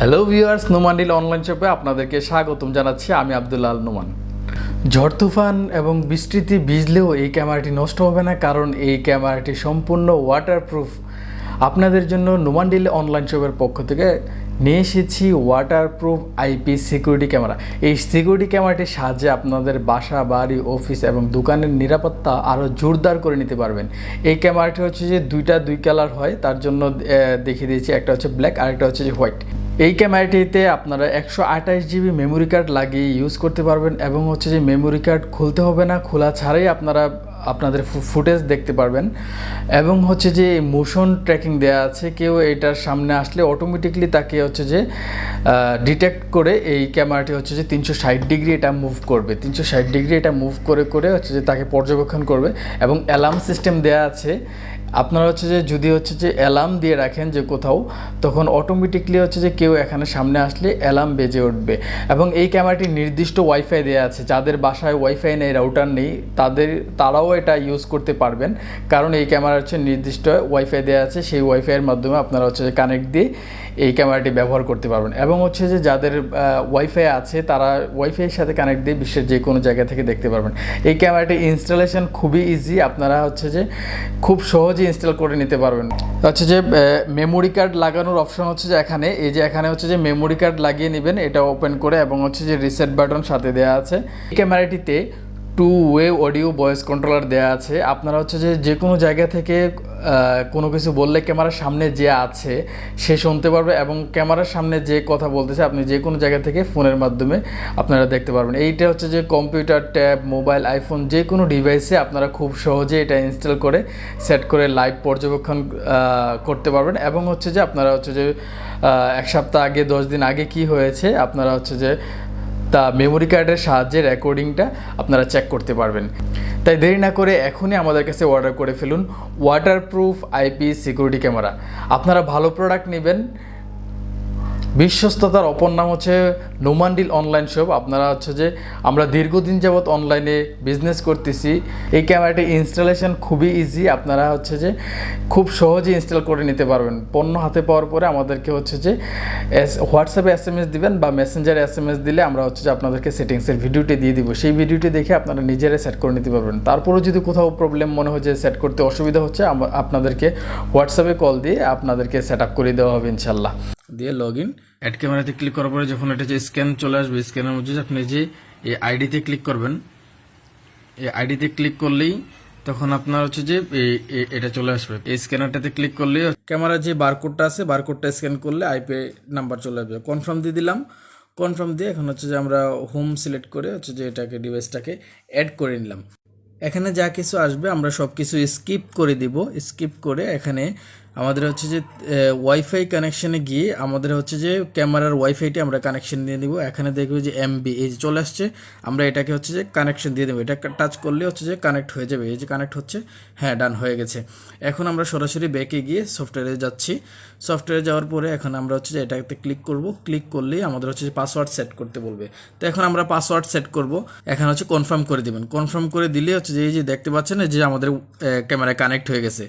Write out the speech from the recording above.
Hello viewers নোমান্ডিল online শপে আপনাদেরকে স্বাগতম জানাচ্ছি। আমি আব্দুল্লাহ আল নোমান। ঝড় তুফান এবং বৃষ্টিতে ভিজলেও এই ক্যামেরাটি নষ্ট হবে না, কারণ এই ক্যামেরাটি সম্পূর্ণ ওয়াটারপ্রুফ আপনাদের জন্য নোমান্ডিল অনলাইন শপের পক্ষ থেকে নিয়ে এসেছি ওয়াটারপ্রুফ আইপি সিকিউরিটি ক্যামেরা এই সিকিউরিটি ক্যামেরাটির সাহায্যে আপনাদের বাসা, বাড়ি অফিস এবং দোকানের নিরাপত্তা আরও জোরদার করে নিতে পারবেন। এই ক্যামেরাটি হচ্ছে যে দুইটা দুই কালার হয়, তার জন্য দেখিয়ে দিয়েছি। একটা হচ্ছে ব্ল্যাক আর একটা হচ্ছে যে হোয়াইট এই ক্যামেরাটিতে আপনারা একশো আঠাশ জিবি মেমোরি কার্ড লাগিয়ে ইউজ করতে পারবেন এবং হচ্ছে যে মেমোরি কার্ড খুলতে হবে না, খোলা ছাড়াই আপনারা আপনাদের ফুটেজ দেখতে পারবেন। এবং হচ্ছে যে মোশন ট্র্যাকিং দেওয়া আছে, কেউ এটার সামনে আসলে অটোমেটিকলি তাকে হচ্ছে যে ডিটেক্ট করে এই ক্যামেরাটি হচ্ছে যে তিনশো ষাট ডিগ্রি এটা মুভ করবে। তিনশো ষাট ডিগ্রি এটা মুভ করে করে হচ্ছে যে তাকে পর্যবেক্ষণ করবে। এবং অ্যালার্ম সিস্টেম দেওয়া আছে আপনারা হচ্ছে যে, যদি হচ্ছে যে অ্যালার্ম দিয়ে রাখেন যে কোথাও, তখন অটোমেটিকলি হচ্ছে যে কেউ এখানে সামনে আসলে অ্যালার্ম বেজে উঠবে। এবং এই ক্যামেরাটি নির্দিষ্ট ওয়াইফাই দেওয়া আছে। যাদের বাসায় ওয়াইফাই নেই রাউটার নেই, তাদের, তারাও এটা ইউজ করতে পারবেন। কারণ এই ক্যামেরা হচ্ছে নির্দিষ্ট ওয়াইফাই দেওয়া আছে। সেই ওয়াইফাইয়ের মাধ্যমে আপনারা হচ্ছে যে কানেক্ট দিয়ে এই ক্যামেরাটি ব্যবহার করতে পারবেন। এবং হচ্ছে যে, যাদের ওয়াইফাই আছে, তারা ওয়াইফাইয়ের সাথে কানেক্ট দিয়ে বিশ্বের যে কোনো জায়গা থেকে দেখতে পারবেন। এই ক্যামেরাটি ইনস্টলেশন খুবই ইজি আপনারা হচ্ছে যে, খুব সহজে ইনস্টল করে নিতে পারবেন। হচ্ছে যে মেমোরি কার্ড লাগানোর অপশন হচ্ছে যে এখানে, এই যে এখানে হচ্ছে যে মেমোরি কার্ড লাগিয়ে নেবেন, এটা ওপেন করে এবং হচ্ছে যে রিসেট বাটন সাথে দেওয়া আছে। ক্যামেরাটিতে two way audio voice controller দেওয়া আছে। আপনারা হচ্ছে যে যে কোনো জায়গা থেকে কোনো কিছু বললে ক্যামেরার সামনে যে আছে, সে শুনতে পারবে এবং ক্যামেরার সামনে যে কথা বলতেছে, আপনি যে কোনো জায়গা থেকে ফোনের মাধ্যমে আপনারা দেখতে পারবেন। এইটা হচ্ছে যে কম্পিউটার ট্যাব মোবাইল আইফোন যে কোনো ডিভাইসে আপনারা খুব সহজে এটা ইনস্টল করে সেট করে লাইভ পর্যবেক্ষণ করতে পারবেন। এবং হচ্ছে যে আপনারা হচ্ছে যে এক সপ্তাহ আগে, দশ দিন আগে কি হয়েছে, আপনারা হচ্ছে যে তা মেমোরি কার্ডের সাহায্যে রেকর্ডিংটা আপনারা চেক করতে পারবেন। তাই দেরি না করে এখনই আমাদের কাছে অর্ডার করে ফেলুন ওয়াটারপ্রুফ আইপি সিকিউরিটি ক্যামেরা আপনারা ভালো প্রোডাক্ট নেবেন বিশ্বস্ততার অপর নাম হচ্ছে নোমান্ডিল অনলাইন শপ। আপনারা হচ্ছে যে আমরা দীর্ঘদিন যাবৎ অনলাইনে বিজনেস করতেছি। এই ক্যামেরাটি ইনস্টলেশন খুবই ইজি আপনারা হচ্ছে যে খুব সহজে ইনস্টল করে নিতে পারবেন। পণ্য হাতে পাওয়ার পরে আমাদেরকে হচ্ছে যে হোয়াটসঅ্যাপে এস এম এস দিবেন বা মেসেঞ্জারে এস এম এস দিলে আমরা হচ্ছে যে আপনাদেরকে সেটিংসের ভিডিওটি দিয়ে দিব। সেই ভিডিওটি দেখে আপনারা নিজেরাই সেট করে নিতে পারবেন। তারপরেও যদি কোথাও প্রবলেম মনে হয় যে সেট করতে অসুবিধা হচ্ছে আপনাদেরকে হোয়াটসঅ্যাপে কল দিয়ে আপনাদেরকে সেট আপ করে দেওয়া হবে ইনশাল্লাহ দিয়ে লগ ইন অ্যাড ক্যামেরাতে ক্লিক করার পরে যখন এটা যে স্ক্যান চলে আসবে স্ক্যানের মধ্যে আপনি যে এই আইডিতে ক্লিক করবেন এই আইডিতে ক্লিক করলেই তখন আপনার হচ্ছে যে এটা চলে আসবে। এই স্ক্যানারটাতে ক্লিক করলেই ক্যামেরার যে বারকোডটা আছে বারকোডটা স্ক্যান করলে আইপি নাম্বার চলে আসবে। কনফার্ম দিয়ে দিলাম। কনফার্ম দিয়ে এখন হচ্ছে যে আমরা হোম সিলেক্ট করে হচ্ছে যে এটাকে ডিভাইসটাকে অ্যাড করে নিলাম। এখানে যা কিছু আসবে আমরা সব কিছু স্কিপ করে দিব। স্কিপ করে এখানে আমাদের হচ্ছে যে ওয়াইফাই কানেকশানে গিয়ে আমাদের হচ্ছে যে ক্যামেরার ওয়াইফাইটি আমরা কানেকশন দিয়ে দিব এখানে দেখবে যে এমবি এই যে চলে আসছে, আমরা এটাকে হচ্ছে যে কানেকশন দিয়ে দেবো। এটা টাচ করলে হচ্ছে যে কানেক্ট হয়ে যাবে। এই যে কানেক্ট হচ্ছে হ্যাঁ ডান হয়ে গেছে। এখন আমরা সরাসরি ব্যাকে গিয়ে সফটওয়্যারে যাচ্ছি। সফটওয়্যারে যাওয়ার পরে এখন আমরা হচ্ছে যে এটাতে ক্লিক করব। ক্লিক করলেই আমাদের হচ্ছে যে পাসওয়ার্ড সেট করতে বলবে। তো এখন আমরা পাসওয়ার্ড সেট করব। এখানে হচ্ছে কনফার্ম করে দিবেন। কনফার্ম করে দিলে হচ্ছে যে এই যে দেখতে পাচ্ছেন যে আমাদের ক্যামেরা কানেক্ট হয়ে গেছে।